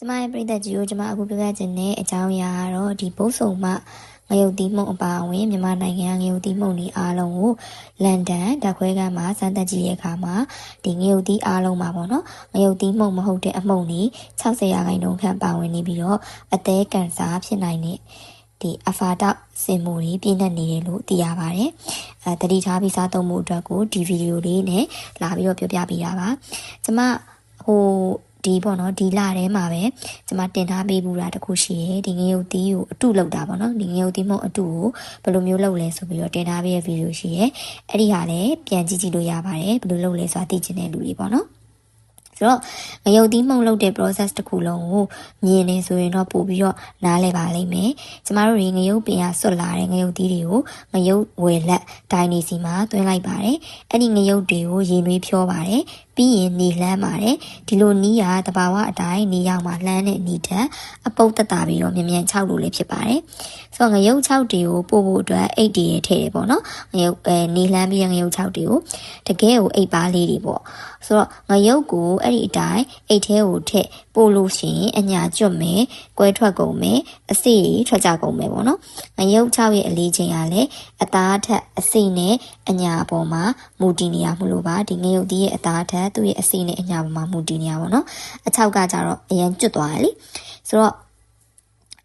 ကျမရဲ့ပြိသက်ကြီးကိုကျမအခုပြောပြခြင်းနဲ့အကြောင်းအရာကတော့ဒီဘုတ်ဆုံမှငရုတ်သီးမှုန့်အပါအဝင်မြန်မာနိုင်ငံငရုတ်သီးမှုန့်ဒီအားလုံးကိုလန်ဒန်ဓာတ်ခွဲခန်းမှာစမ်းသပ်ကြည့်တဲ့အခါမှာဒီငရုတ်သီးအားလုံးမှာပေါ့နော်ငရုတ်သီးမှုန့်မဟုတ်တဲ့အမှုန့်တွေ60ရာခိုင်နှုန်းခန့်ပါဝင်နေပြီးတော့အသေးကန်ဆာဖြစ်နိုင်တဲ့ဒီအဖာတောက်စင်မှုတွေပြည့်နေနေတယ်လို့သိရပါတယ်။အဲတတိထားပြီးစားသုံးမှုအတွက်ကိုဒီဗီဒီယိုလေးနဲ့လာပြီးတော့ပြောပြပေးတာပါ။ကျမဟို ဒီပေါ့နော်ဒီလထဲမှာပဲကျမတင်ထားပေးဘူးတာတခုရှိရယ်ဒီငရုတ်သီးကိုအတုလောက်တာပေါ့နော်ဒီငရုတ်သီးမဟုတ်အတုကိုဘယ်လိုမျိုးလုပ်လဲဆိုပြီးတော့တင်ထားပေးတဲ့ဗီဒီယိုရှိရယ်အဲ့ဒီဟာလည်းပြန်ကြည့်ကြည့်လို့ရပါတယ်ဘယ်လိုလုပ်လဲဆိုတာသိချင်တဲ့လူတွေပေါ့နော် ဆိုတော့ငရုတ်သီးမှုန့်လုပ်တဲ့ process တစ်ခုလုံးကိုမြင်နေဆိုရင်တော့ပို့ပြီးတော့နားလဲပါလိမ့်မယ်။ကျမတို့တွေငရုတ်ပင်ရဆွတ်လာတဲ့ငရုတ်သီးတွေကိုငရုတ်ဝယ်လက်ဒိုင်နေစီမှာသွင်းလိုက်ပါတယ်။အဲ့ဒီငရုတ်တွေကိုရေနွေးဖြောပါတယ်။ပြီးရင်နေလှမ်းပါတယ်ဒီလိုနီးရတဘာဝအတိုင်းနေရောက်မှာလှမ်းတဲ့နီးထက်အပုတ်တက်တာပြီးတော့မြ мян 6လို့လည်းဖြစ်ပါတယ်ဆိုတော့ငရုတ်6တွေကိုပို့ဖို့အတွက်အိတ်တည်ရထည့်တယ်ပေါ့နော်ငရုတ်အဲနေလှမ်းပြီးငရုတ်6တွေကိုတကယ်ကိုအိတ်ပါလေးတွေပေါ့ဆိုတော့ငရုတ်ကို အဲ့ဒီအတိုင်းအိတ်ထဲကိုထည့်ပို့လို့ရှိရင်အညာကျွတ်မယ်၊ကွဲထွက်ကုန်မယ်၊အစိတွေထွက်ကြကုန်မယ်ပေါ့နော်။ငရုတ်6ရဲ့အလေးချိန်ကလည်းအသားထက်အစိနဲ့အညာအပေါ်မှာမူတည်နေရမှုလို့ပါဒီငရုတ်ဒီရဲ့အသားထက်သူ့ရဲ့အစိနဲ့အညာပေါ်မှာမူတည်နေရပါတော့။အချောက်ကကြတော့အရင်ကျွတ်သွားတယ်လေ။ဆိုတော့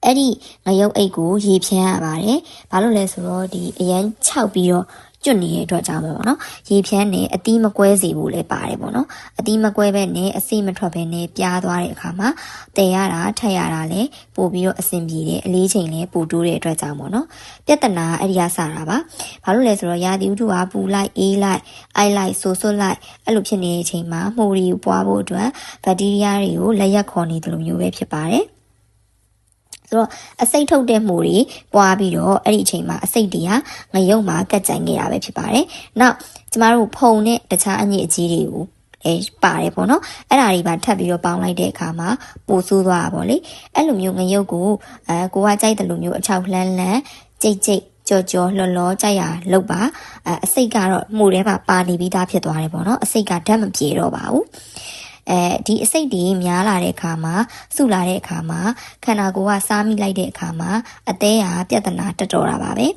အဲ့ဒီငရုတ်အိတ်ကိုရေဖြန်းရပါတယ်။ဘာလို့လဲဆိုတော့ဒီအရန်ခြောက်ပြီးတော့ ကျွတ်နေတဲ့အတွက်ကြောင့်ပေါ့နော်ရေဖြန်းနဲ့အသီးမကွဲစေဖို့လည်းပါတယ်ပေါ့နော်အသီးမကွဲပဲနဲ့အစိမထွက်ပဲနဲ့ပြားသွားတဲ့အခါမှာတည်ရတာထက်ရတာလည်းပို့ပြီးတော့အဆင်ပြေတယ်အလေးချိန်လည်းပိုတိုးတဲ့အတွက်ကြောင့်ပေါ့နော်ပြဿနာအဲ့ဒီကစတာပါဘာလို့လဲဆိုတော့ရာသီဥတုကပူလိုက်အေးလိုက်အိုက်လိုက်ဆိုးဆွတ်လိုက်အဲ့လိုဖြစ်နေတဲ့အချိန်မှာမှုရီကိုပွားဖို့အတွက်ဘက်တီးရီးယားတွေကိုလက်ရက်ခေါ်နေတယ်လို့မျိုးပဲဖြစ်ပါတယ် ဆိုတော့အစိတ်ထုတ်တဲ့မှုတွေပွားပြီးတော့အဲ့ဒီအချိန်မှာအစိတ်တွေကငရုတ်မှာကတ်ကြိုင်နေတာပဲဖြစ်ပါတယ်။နောက်ကျမတို့ဖုံနဲ့တခြားအညစ်အကြေးတွေကိုအဲပါတယ်ပေါ့နော်အဲ့ဒါတွေပါထပ်ပြီးတော့ပေါင်းလိုက်တဲ့အခါမှာပိုဆိုးသွားတာပေါ့လေအဲ့လိုမျိုးငရုတ်ကိုအဲကိုကကြိုက်တယ်လို့မျိုးအချောက်လှမ်းလှမ်းကြိတ်ကြိတ်ကြော်ကြော်လှလောကြိုက်ရလောက်ပါအဲအစိတ်ကတော့မှုထဲမှာပါနေပြီးသားဖြစ်သွားတယ်ပေါ့နော်အစိတ်ကဓာတ်မပြေတော့ပါဘူး အဲဒီအစိတ်တွေများလာတဲ့အခါမှာစုလာတဲ့အခါမှာခန္ဓာကိုယ်ကစားမိလိုက်တဲ့အခါမှာအသေးဟာပြဿနာတက်တော်တာပါပဲ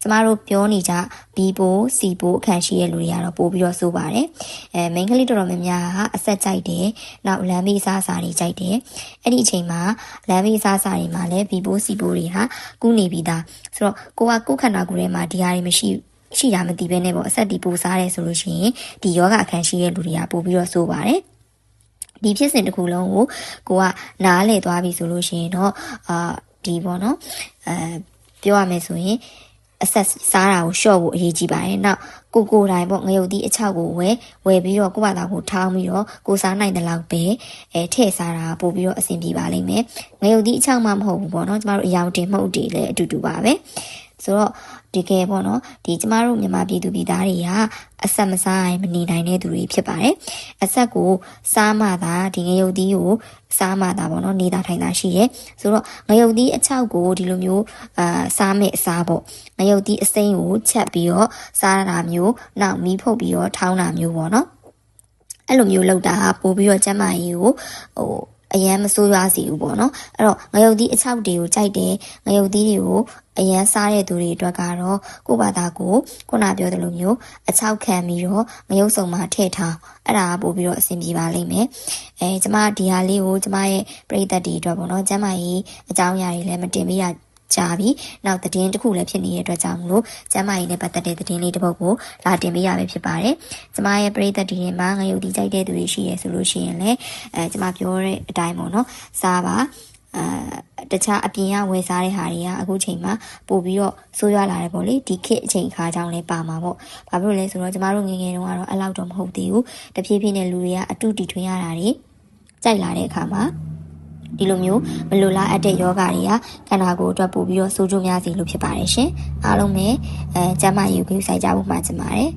ကျမတို့ပြောနေကြဘီပိုစီပိုအခန့်ရှိတဲ့လူတွေကတော့ပို့ပြီးတော့စိုးပါတယ်အဲမိန်းကလေးတော်တော်များများကအဆက်ကြိုက်တယ်နောက်လမ်းဘေးစားစာတွေကြိုက်တယ်အဲ့ဒီအချိန်မှာလမ်းဘေးစားစာတွေမှာလည်းဘီပိုစီပိုတွေဟာကူးနေပြီးသားဆိုတော့ကိုကကိုယ်ခန္ဓာကိုယ်ထဲမှာဒီဟာတွေမရှိရှိတာမသိဘဲနဲ့ပေါ့အဆက်ဒီပူစားတယ်ဆိုလို့ရှိရင်ဒီယောဂအခန့်ရှိတဲ့လူတွေကပို့ပြီးတော့စိုးပါတယ် ဒီဖြစ်စဉ်တစ်ခုလုံးကိုကိုကနားလေသွားပြီဆိုလို့ရှိရင်တော့အာဒီပေါ့နော်အဲပြောရမယ်ဆိုရင်အဆက်စားတာကိုရှော့ဖို့အရေးကြီးပါတယ်။နောက်ကိုကိုတိုင်းပေါ့ငရုတ်သီးအချောက်ကိုဝယ်ဝယ်ပြီးတော့ကိုယ့်ဘာသာကိုထောင်းပြီးတော့ကိုစားနိုင်တဲ့လောက်ပဲအဲထည့်စားတာပို့ပြီးတော့အဆင်ပြေပါလိမ့်မယ်။ငရုတ်သီးအချောက်မှမဟုတ်ဘူးပေါ့နော်။ကျမတို့အယောင်တင်မှုတ်တွေလည်းအတူတူပါပဲ။ ဆိုတော့တကယ်ပေါ့နော်ဒီကျမတို့မြန်မာပြည်သူပြည်သားတွေကအဆက်မစားရင်မနေနိုင်တဲ့သူတွေဖြစ်ပါတယ်အဆက်ကိုစားမှသာဒီငရုတ်သီးကိုစားမှသာပေါ့နော်နေတာထိုင်တာရှိရဲဆိုတော့ငရုတ်သီးအချောက်ကိုဒီလိုမျိုးအာစားမဲ့အစားပေါ့ငရုတ်သီးအစိမ်းကိုချက်ပြီးတော့စားတာမျိုးနောက်မီးဖုတ်ပြီးတော့ထောင်းတာမျိုးပေါ့နော်အဲ့လိုမျိုးလောက်တာပို့ပြီးတော့ကျမကြီးကိုဟို အရန်မဆိုးရွားစီဘူးပေါ့နော်အဲ့တော့ငရုတ်သီးအချောက်တွေကိုကြိုက်တယ်ငရုတ်သီးတွေကိုအရန်စားတဲ့သူတွေအတွက်ကတော့ကိုယ့်ဘာသာကိုခုနပြောသလိုမျိုးအချောက်ခံပြီးတော့ငရုတ်စုံမှာထည့်ထားအဲ့ဒါပို့ပြီးတော့အဆင်ပြေပါလိမ့်မယ်အဲကျမဒီဟာလေးကိုကျမရဲ့ပရိသတ်တွေအတွက်ပေါ့နော်ကျမကြီးအကြောင်းအရာတွေလည်းမတင်ပေးရ ကြာပြီ။နောက်သတင်းတစ်ခုလည်းဖြစ်နေတဲ့အတွက်ကြောင့်မလို့ကျမကြီးနဲ့ပတ်သက်တဲ့သတင်းလေးတစ်ပုဒ်ကိုလာတင်ပေးရပဲဖြစ်ပါတယ်။ကျမရဲ့ပရိသတ်တွေထဲမှာငရုတ်တီကြိုက်တဲ့သူတွေရှိရဆိုလို့ရှိရင်လည်းအဲကျမပြောတဲ့အတိုင်းပေါ့နော်။စားပါအဲတခြားအပြင်ကဝယ်စားတဲ့ဟာတွေကအခုချိန်မှာပို့ပြီးတော့ဆိုးရွားလာတယ်ပေါ့လေဒီခေတ်အချိန်ခါကြောင့်လည်းပါမှာပေါ့ဘာဖြစ်လို့လဲဆိုတော့ကျမတို့ငငယ်တုန်းကတော့အဲ့လောက်တော့မဟုတ်သေးဘူးတဖြည်းဖြည်းနဲ့လူတွေကအတူတီထွင်ရတာတွေကြိုက်လာတဲ့အခါမှာ ဒီလိုမျိုးမလိုလားအပ်တဲ့ယောဂတွေကခန္ဓာကိုယ်အတွက်ပို့ပြီးတော့ဆိုးကျိုးများစေလို့ဖြစ်ပါတယ်ရှင်အားလုံးပဲအဲကျမယူကိဆိုင်ကြဖို့မှာချင်ပါတယ်